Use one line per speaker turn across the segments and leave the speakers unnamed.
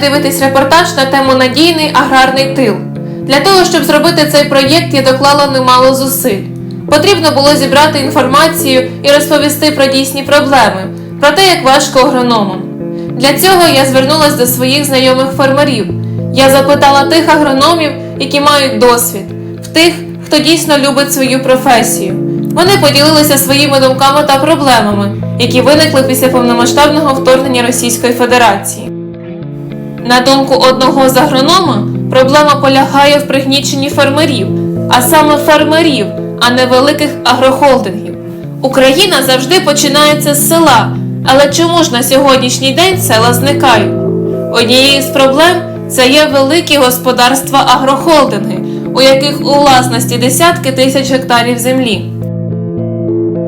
дивитесь репортаж на тему Надійний аграрний тил. Для того, щоб зробити цей проєкт, я доклала немало зусиль. Потрібно було зібрати інформацію і розповісти про дійсні проблеми, про те, як важко агрономам. Для цього я звернулася до своїх знайомих фермерів. Я запитала тих агрономів, які мають досвід, в тих, хто дійсно любить свою професію. Вони поділилися своїми думками та проблемами, які виникли після повномасштабного вторгнення Російської Федерації. На думку одного з агронома, проблема полягає в пригніченні фермерів, а саме фермерів, а не великих агрохолдингів. Україна завжди починається з села, але чому ж на сьогоднішній день села зникають? Однією з проблем це є великі господарства агрохолдинги, у яких у власності десятки тисяч гектарів землі.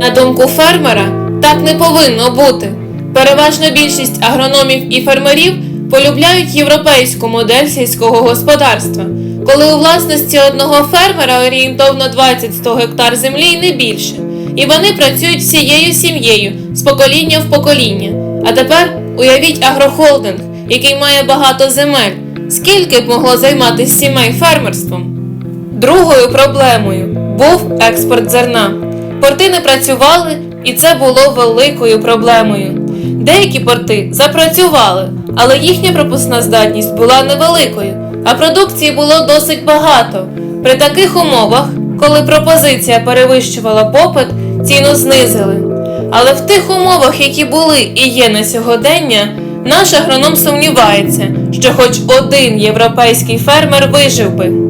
На думку фермера, так не повинно бути. Переважна більшість агрономів і фермерів полюбляють європейську модель сільського господарства, коли у власності одного фермера орієнтовно 20-100 гектар землі і не більше, і вони працюють всією сім'єю з покоління в покоління. А тепер уявіть агрохолдинг, який має багато земель. Скільки б могло займатися сімей фермерством? Другою проблемою був експорт зерна. Порти не працювали, і це було великою проблемою. Деякі порти запрацювали, але їхня пропускна здатність була невеликою, а продукції було досить багато. При таких умовах, коли пропозиція перевищувала попит, ціну знизили. Але в тих умовах, які були і є на сьогодення, наш агроном сумнівається, що хоч один європейський фермер вижив би.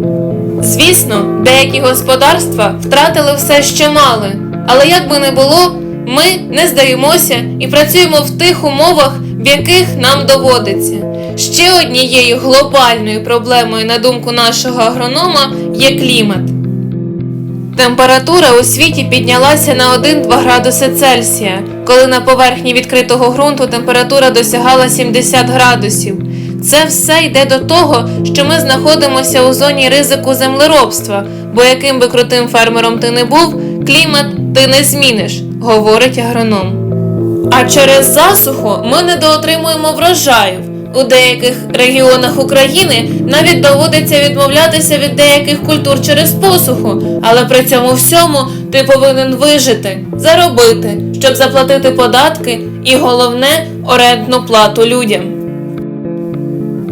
Звісно, деякі господарства втратили все, що мали, але як би не було, ми не здаємося і працюємо в тих умовах, в яких нам доводиться. Ще однією глобальною проблемою, на думку нашого агронома, є клімат. Температура у світі піднялася на 1-2 градуси Цельсія, коли на поверхні відкритого ґрунту температура досягала 70 градусів. Це все йде до того, що ми знаходимося у зоні ризику землеробства, бо яким би крутим фермером ти не був, клімат ти не зміниш, говорить агроном. А через засуху ми недоотримуємо врожаїв. У деяких регіонах України навіть доводиться відмовлятися від деяких культур через посуху, але при цьому всьому ти повинен вижити, заробити, щоб заплатити податки і головне орендну плату людям.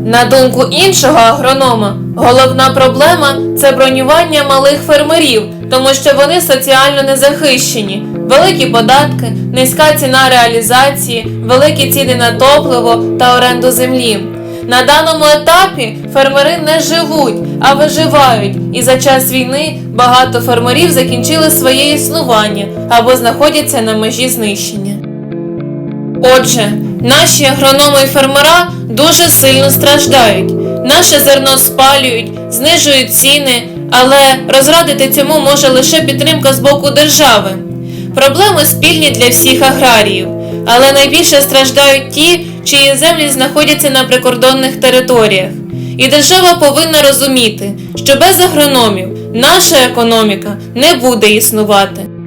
На думку іншого агронома, головна проблема це бронювання малих фермерів, тому що вони соціально незахищені, великі податки, низька ціна реалізації, великі ціни на топливо та оренду землі. На даному етапі фермери не живуть, а виживають, і за час війни багато фермерів закінчили своє існування або знаходяться на межі знищення. Отже, наші агрономи і фермера дуже сильно страждають. Наше зерно спалюють, знижують ціни, але розрадити цьому може лише підтримка з боку держави. Проблеми спільні для всіх аграріїв, але найбільше страждають ті, чиї землі знаходяться на прикордонних територіях. І держава повинна розуміти, що без агрономів наша економіка не буде існувати.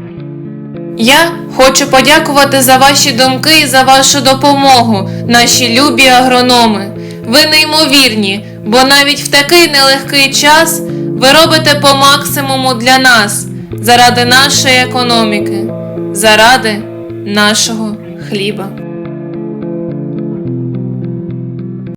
Я хочу подякувати за ваші думки і за вашу допомогу, наші любі агрономи. Ви неймовірні, бо навіть в такий нелегкий час ви робите по максимуму для нас, заради нашої економіки, заради нашого хліба.